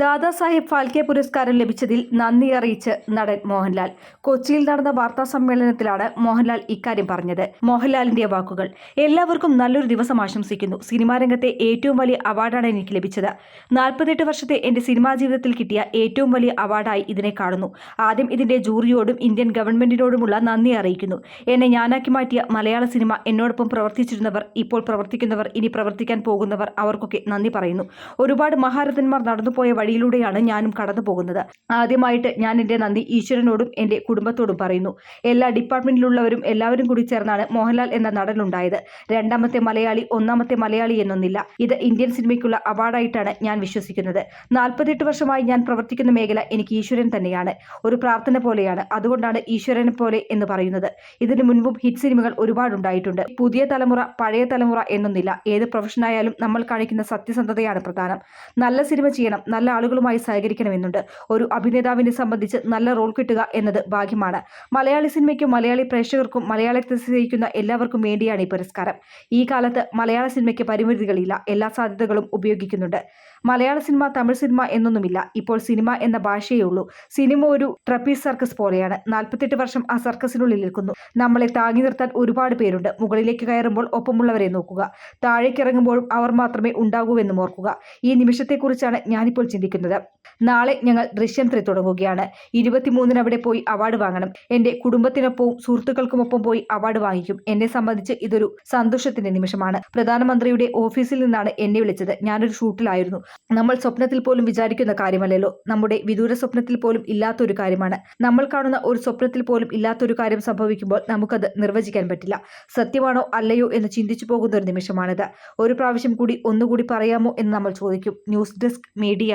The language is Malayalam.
ദാദാസാഹിബ് ഫാൽക്കെ പുരസ്കാരം ലഭിച്ചതിൽ നന്ദി അറിയിച്ച് നടൻ മോഹൻലാൽ. കൊച്ചിയിൽ നടന്ന വാർത്താ സമ്മേളനത്തിലാണ് മോഹൻലാൽ ഇക്കാര്യം പറഞ്ഞത്. മോഹൻലാലിന്റെ വാക്കുകൾ എല്ലാവർക്കും നല്ലൊരു ദിവസം ആശംസിക്കുന്നു. സിനിമാ രംഗത്തെ ഏറ്റവും വലിയ അവാർഡാണ് എനിക്ക് ലഭിച്ചത്. നാൽപ്പത്തെട്ട് വർഷത്തെ എന്റെ സിനിമാ ജീവിതത്തിൽ കിട്ടിയ ഏറ്റവും വലിയ അവാർഡായി ഇതിനെ കാണുന്നു. ആദ്യം ഇതിന്റെ ജൂറിയോടും ഇന്ത്യൻ ഗവൺമെന്റിനോടുമുള്ള നന്ദി അറിയിക്കുന്നു. എന്നെ ഞാനാക്കി മാറ്റിയ മലയാള സിനിമ എന്നോടൊപ്പം പ്രവർത്തിച്ചിരുന്നവർ ഇപ്പോൾ പ്രവർത്തിക്കുന്നവർ ഇനി പ്രവർത്തിക്കാൻ പോകുന്നവർ അവർക്കൊക്കെ നന്ദി പറയുന്നു. ഒരുപാട് മഹാരഥന്മാർ നടന്നുപോയ വഴിയിലൂടെയാണ് ഞാനും കടന്നു പോകുന്നത്. ആദ്യമായിട്ട് ഞാൻ എന്റെ നന്ദി ഈശ്വരനോടും എന്റെ കുടുംബത്തോടും പറയുന്നു. എല്ലാ ഡിപ്പാർട്ട്മെന്റിലുള്ളവരും എല്ലാവരും കൂടി ചേർന്നാണ് മോഹൻലാൽ എന്ന നടനുണ്ടായത് രണ്ടാമത്തെ മലയാളി ഒന്നാമത്തെ മലയാളി എന്നൊന്നില്ല. ഇത് ഇന്ത്യൻ സിനിമയ്ക്കുള്ള അവാർഡായിട്ടാണ് ഞാൻ വിശ്വസിക്കുന്നത്. നാൽപ്പത്തെട്ട് വർഷമായി ഞാൻ പ്രവർത്തിക്കുന്ന മേഖല എനിക്ക് ഈശ്വരൻ തന്നെയാണ്. ഒരു പ്രാർത്ഥന പോലെയാണ്. അതുകൊണ്ടാണ് ഈശ്വരനെ പോലെ എന്ന് പറയുന്നത്. ഇതിനു മുൻപും ഹിറ്റ് സിനിമകൾ ഒരുപാടുണ്ടായിട്ടുണ്ട്. പുതിയ തലമുറ പഴയ തലമുറ എന്നൊന്നില്ല. ഏത് പ്രൊഫഷനായാലും നമ്മൾ കാണിക്കുന്ന സത്യസന്ധതയാണ് പ്രധാനം. നല്ല സിനിമ ചെയ്യണം. നല്ല ആളുകളുമായി സഹകരിക്കണമെന്നുണ്ട്. ഒരു അഭിനേതാവിനെ സംബന്ധിച്ച് നല്ല റോൾ കിട്ടുക എന്നത് ഭാഗ്യമാണ്. മലയാളി സിനിമയ്ക്കും മലയാളി പ്രേക്ഷകർക്കും മലയാളത്തെ സ്നേഹിക്കുന്ന എല്ലാവർക്കും വേണ്ടിയാണ് ഈ പുരസ്കാരം. ഈ കാലത്ത് മലയാള സിനിമയ്ക്ക് പരിമിതികളില്ല എല്ലാ സാധ്യതകളും ഉപയോഗിക്കുന്നുണ്ട്. മലയാള സിനിമ തമിഴ് സിനിമ എന്നൊന്നുമില്ല. ഇപ്പോൾ സിനിമ എന്ന ഭാഷയേ ഉള്ളൂ. സിനിമ ഒരു ട്രപ്പീസ് സർക്കസ് പോലെയാണ്. നാൽപ്പത്തെട്ട് വർഷം ആ സർക്കസിനുള്ളിൽ നിൽക്കുന്നു. നമ്മളെ താങ്ങി നിർത്താൻ ഒരുപാട് പേരുണ്ട്. മുകളിലേക്ക് കയറുമ്പോൾ ഒപ്പമുള്ളവരെ നോക്കുക. താഴേക്കിറങ്ങുമ്പോഴും അവർ മാത്രമേ ഉണ്ടാകൂവെന്നും ഓർക്കുക. ഈ നിമിഷത്തെക്കുറിച്ചാണ് ഞാനിപ്പോൾ ചിന്തിക്കുന്നത്. നാളെ ഞങ്ങൾ ദൃശ്യം ത്രീ തുടങ്ങുകയാണ്. ഇരുപത്തിമൂന്നിന് അവിടെ പോയി അവാർഡ് വാങ്ങണം. എന്റെ കുടുംബത്തിനൊപ്പവും സുഹൃത്തുക്കൾക്കുമൊപ്പം പോയി അവാർഡ് വാങ്ങിക്കും. എന്നെ സംബന്ധിച്ച് ഇതൊരു സന്തോഷത്തിന്റെ നിമിഷമാണ്. പ്രധാനമന്ത്രിയുടെ ഓഫീസിൽ നിന്നാണ് എന്നെ വിളിച്ചത്. ഞാനൊരു ഷൂട്ടിലായിരുന്നു. നമ്മൾ സ്വപ്നത്തിൽ പോലും വിചാരിക്കുന്ന കാര്യമല്ലല്ലോ. നമ്മുടെ വിദൂര സ്വപ്നത്തിൽ പോലും ഇല്ലാത്തൊരു കാര്യമാണ്. നമ്മൾ കാണുന്ന ഒരു സ്വപ്നത്തിൽ പോലും ഇല്ലാത്തൊരു കാര്യം സംഭവിക്കുമ്പോൾ നമുക്കത് നിർവചിക്കാൻ പറ്റില്ല. സത്യമാണോ അല്ലയോ എന്ന് ചിന്തിച്ചു പോകുന്ന ഒരു നിമിഷമാണിത്. ഒരു പ്രാവശ്യം കൂടി ഒന്നുകൂടി പറയാമോ എന്ന് നമ്മൾ ചോദിക്കും. News desk media